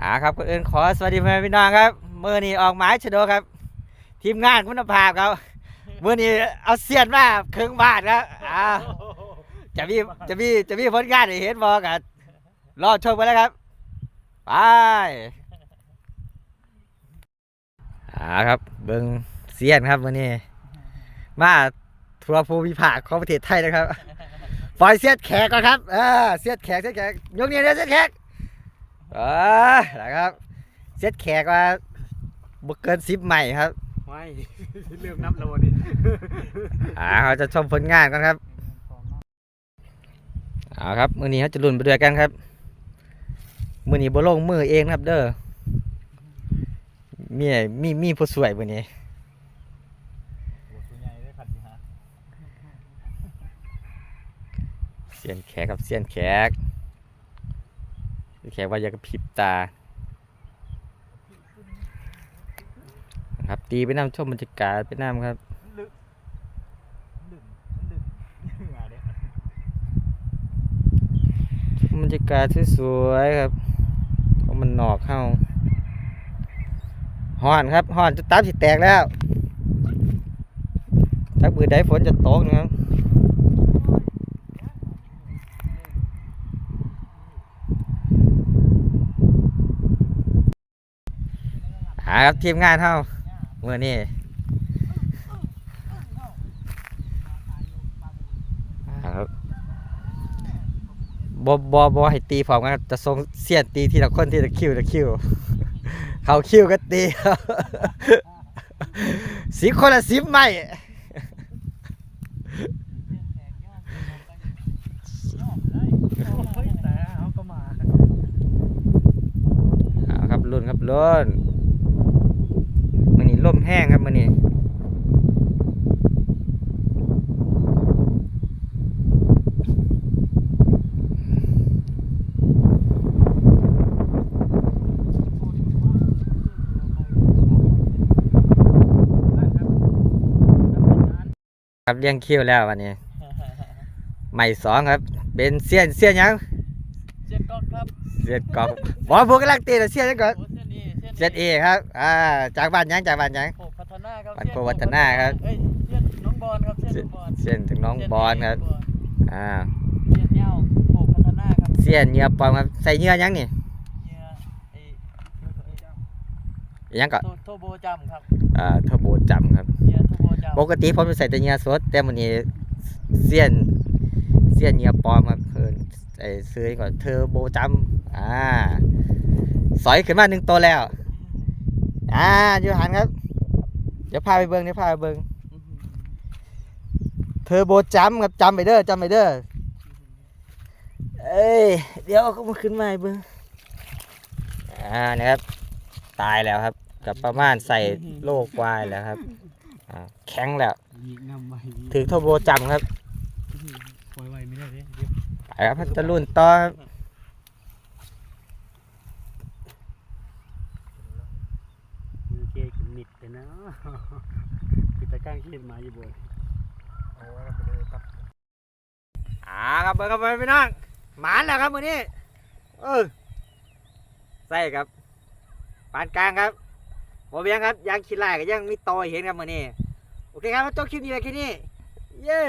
อ่าครับก็เอินขอสวัสดีพ่อแม่พี่น้องครับมื่อนี้ออกหมายชะโดครับ ทีมงานคุณภาพครับมื่อนี้เอาเสียนมาครึ่งบาทครับอ่าจะมีจะมีจะมีผลงานให้เห็นบอกกันรอชมกันแล้วครับไปอ่าครับเบิ้งเสียนครับมื่อนี้มาทัวร์ภูมิภาคของประเทศไทยนะครับปล่อยเสียดแขกก่อนครับเออเสียดแขกเสียดแขกยกนี้เลยเสียดแขกเออนะครับ เซตแขกว่าบุเกินสิบใหม่ครับไม่เริ่มนับแล้ววันนี้อ่าเขาจะชมผลงานกันครับเอาครับมือนี้เขาจะลุ้นไปด้วยกันครับ มือนี้บ่ลงมือเองนะครับ เด้อมีมีมีผู้สวยมือนี้ตัวใหญ่ได้ขัดสิฮะเสียนแขกครับเสียนแขก แขกว่าอยากกระพริบตาครับ ตีไปน้ำชมบรรยากาศไปน้ำครับลึกลึกลึกมาเด้บรรยากาศสวยๆครับเพราะมันหนอกเข้าห่อนครับห่อนจะตับสิแตกแล้วถ้าบือใดฝนจะตกนะครับหา ครับทีมงานเท่าเมื่อนี้อ่าครับบอบอบอให้ตีพร้อมกันครับจะทรงเสียนตีทีละคนทีละคิวละคิว เขาคิวก็ตีสิบคนละสิบไม่แต่เขาก็มาเอาครับรุ่นครับรุ่นมันนี้ล่ม แห้งครับมันนี้ครับเลี้ยงคิวแล้ววันนี้ใหม่สองครับ เป็นเสี้ยนเสี้ยนหยังเจ็ดก๊อกครับเสี้ยนกอกบอพวกกำลังตีนะเสี้ยนนั่นก่อนโอ้เส้นนี้เจ็ดเอครับอ่าจากบ้านหยังจากบ้านหยังโคกพัฒนาครั บบ้านโคกพัฒนาครับ เอ้ยเส้นน้องบอลครับเส้นน้องบอลเส้นถึงน้องบอลครับอ่าเส้นเงาโคกพัฒนาครับเสี้ยนเหงื่อปลอมครับใส่เหงื่อหยังนี่เนี่ยไอ้หยังก็โทโทโบจำครับอ่าเทอร์โบจำครับเนี่ยโทโบจำปกติผมจะใส่แต่เหงื่อสด แต่วันนี้เสี้ยนเสี้ยนเหงื่อปลอมครับเพิ่นไอ้ซื้อก่อนเทอร์โบจำอ่าสอยขึ้นมาหนึ่งตัวแล้ว อ่าอยู่หันครับเดี๋ยวพาไปเบิ้งเดี๋ยวพาไปเบิ้งเทอร์โบจำครับจำไปเด้อจำไปเด้อเอ้ยเดี๋ยวเขามาขึ้นมาให้เบิ้งอ่านะครับ ตายแล้วครับ กับประมาณใส่โลกวายแล้วครับอ่าแข็งแล้วยิงนำไว้ถือโทโบจำครับปล่อยไว้ไม่ได้เลยเดี๋ยวไปครับพัทลุนต่อครับมือเกย มิดเลยนะปิดตะกร้างขี้มาอยู่บนโอ้ยไปเลยครับอ่าครับเบิ้งครับพี่น้องหมานแล้วครับมือนี้เออใส่ครับปานกลางครับโมเบียงครับยังขี้ไล่ก็ยังมีต่อยเห็นครับมือนี้โอเคครับจบคลิปนี้เลยแค่นี้เย้